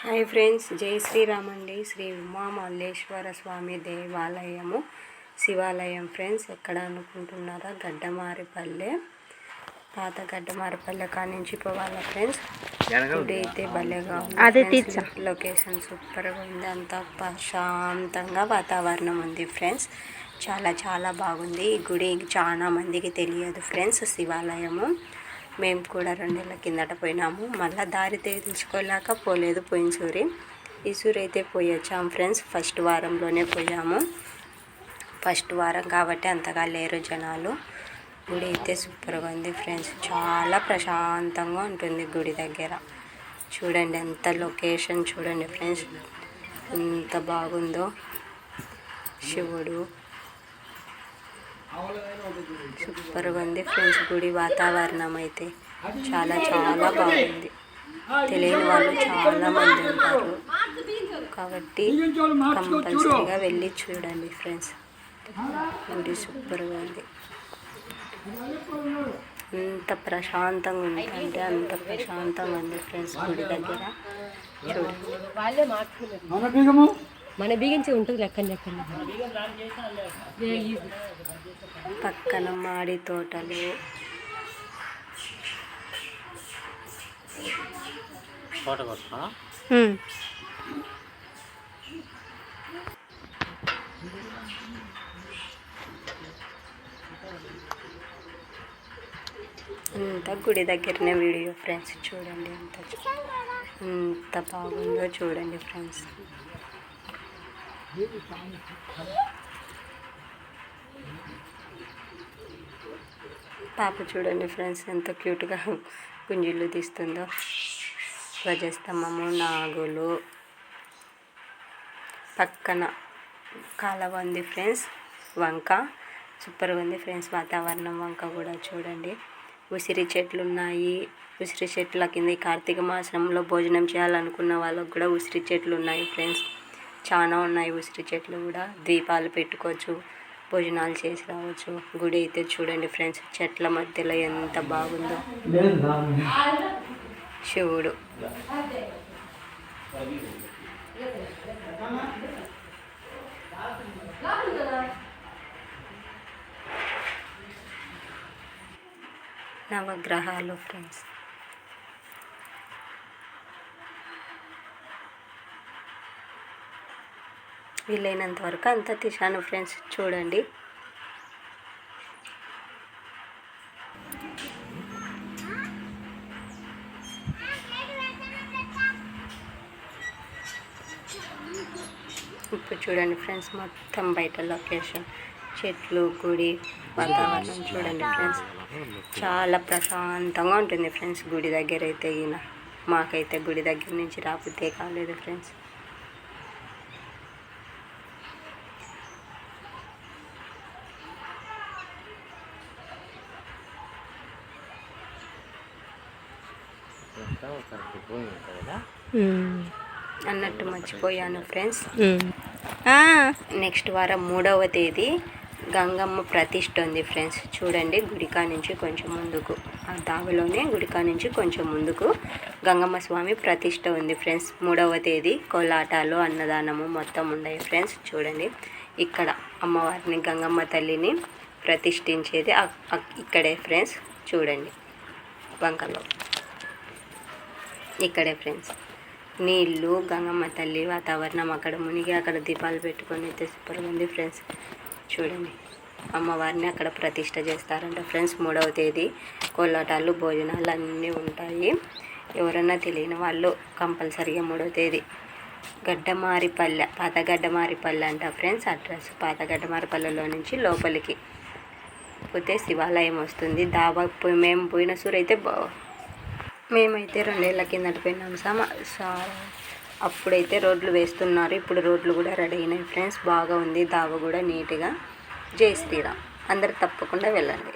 Hi friends జై శ్రీరామ్ అండి శ్రీ ఉమా మల్లేశ్వర స్వామి దేవాలయము శివాలయం ఫ్రెండ్స్. ఎక్కడ అనుకుంటున్నారా? గడ్డమారిపల్లె పాత గడ్డమారిపల్లె కానించి పోవాలా ఫ్రెండ్స్. గుడి అయితే భలేగా ఉంది. లొకేషన్ సూపర్గా ఉంది. అంతా ప్రశాంతంగా వాతావరణం ఉంది ఫ్రెండ్స్. చాలా చాలా బాగుంది. ఈ గుడి చాలా మందికి తెలియదు ఫ్రెండ్స్ శివాలయము. మేము కూడా రెండేళ్ళ కిందట పోయినాము. మళ్ళీ దారి తెలుసుకోలేక పోలేదు పోయిన సూరి ఈ సూరి అయితే పోయి ఫ్రెండ్స్. ఫస్ట్ వారంలోనే పోయాము. ఫస్ట్ వారం కాబట్టి అంతగా లేరు జనాలు. గుడి అయితే సూపర్గా ఉంది ఫ్రెండ్స్. చాలా ప్రశాంతంగా ఉంటుంది గుడి దగ్గర. చూడండి ఎంత లొకేషన్ చూడండి ఫ్రెండ్స్. ఎంత బాగుందో. శివుడు. సూపర్గా ఉంది ఫ్రెండ్స్ గుడి వాతావరణం అయితే చాలా చాలా బాగుంది. తెలియని వాళ్ళు చాలా మంది ఉంటారు. కాబట్టి కంపల్సరీగా వెళ్ళి చూడండి ఫ్రెండ్స్. గుడి సూపర్గా ఉంది. అంత ప్రశాంతంగా ఉంది అంటే అంత ప్రశాంతంగా ఉంది ఫ్రెండ్స్ గుడి దగ్గర. చూడండి. మన బిగించి ఉంటుంది లెక్కన లెక్కన. పక్కన మాడి తోటలు. అంత గుడి దగ్గరనే వీడియో ఫ్రెండ్స్ చూడండి ఎంత ఎంత బాగుందో చూడండి ఫ్రెండ్స్. పాప చూడండి ఫ్రెండ్స్ ఎంత క్యూట్గా గుంజీలు తీస్తుందో. ధ్వజస్తంభము నాగులు పక్కన కాలవ ఉంది ఫ్రెండ్స్ వంక సూపర్గా ఉంది ఫ్రెండ్స్ వాతావరణం వంక కూడా చూడండి. ఉసిరి చెట్లు ఉన్నాయి ఉసిరి చెట్ల కింద కార్తీక మాసంలో భోజనం చేయాలనుకున్న వాళ్ళకు కూడా ఉసిరి చెట్లు ఉన్నాయి ఫ్రెండ్స్. చాలా ఉన్నాయి ఉసిరి చెట్లు కూడా. దీపాలు పెట్టుకోవచ్చు భోజనాలు చేసి రావచ్చు. గుడి అయితే చూడండి ఫ్రెండ్స్ చెట్ల మధ్యలో ఎంత బాగుందో. శివుడు. నవగ్రహాలు ఫ్రెండ్స్. వీలైనంత వరకు అంతా తీశాను ఫ్రెండ్స్ చూడండి. ఇప్పుడు చూడండి ఫ్రెండ్స్ మొత్తం బయట లొకేషన్ చెట్లు గుడి వాతావరణం చూడండి ఫ్రెండ్స్. చాలా ప్రశాంతంగా ఉంటుంది ఫ్రెండ్స్ గుడి దగ్గర అయితే ఈయన. మాకైతే గుడి దగ్గర నుంచి రాకపోతే కాలేదు ఫ్రెండ్స్. అన్నట్టు మర్చిపోయాను ఫ్రెండ్స్. నెక్స్ట్ వారం మూడవ తేదీ గంగమ్మ ప్రతిష్ఠ ఉంది ఫ్రెండ్స్. చూడండి గుడికా నుంచి కొంచెం ముందుకు. ఆ దావలోనే గుడికా నుంచి కొంచెం ముందుకు గంగమ్మ స్వామి ప్రతిష్ఠ ఉంది ఫ్రెండ్స్. మూడవ తేదీ కోలాటాలు అన్నదానము మొత్తం ఉన్నాయి ఫ్రెండ్స్. చూడండి ఇక్కడ అమ్మవారిని గంగమ్మ తల్లిని ప్రతిష్ఠించేది ఇక్కడే ఫ్రెండ్స్. చూడండి వంకలో ఇక్కడే ఫ్రెండ్స్. నీళ్ళు గంగమ్మ తల్లి వాతావరణం అక్కడ మునిగి అక్కడ దీపాలు పెట్టుకొని అయితే సూపర్గా ఉంది ఫ్రెండ్స్. చూడండి. అమ్మవారిని అక్కడ ప్రతిష్ట చేస్తారంట ఫ్రెండ్స్ మూడవ తేదీ. కోలాటాలు భోజనాలు అన్నీ ఉంటాయి. ఎవరన్నా తెలియని వాళ్ళు కంపల్సరీగా మూడవ తేదీ. గడ్డమారిపల్లె పాత గడ్డమారిపల్లె అంట ఫ్రెండ్స్ అడ్రస్. పాత గడ్డమారిపల్లెలో నుంచి లోపలికి. పోతే శివాలయం వస్తుంది. దాబా మేము పోయిన సూర్ అయితే బా- మేమైతే రెండేళ్ళ కిందట పోయినాం సార్ సా అప్పుడైతే రోడ్లు వేస్తున్నారు. ఇప్పుడు రోడ్లు కూడా రెడీ అయినాయి ఫ్రెండ్స్. బాగా ఉంది దావ కూడా నీట్గా. జై శ్రీరామ్. అందరు తప్పకుండా వెళ్ళండి.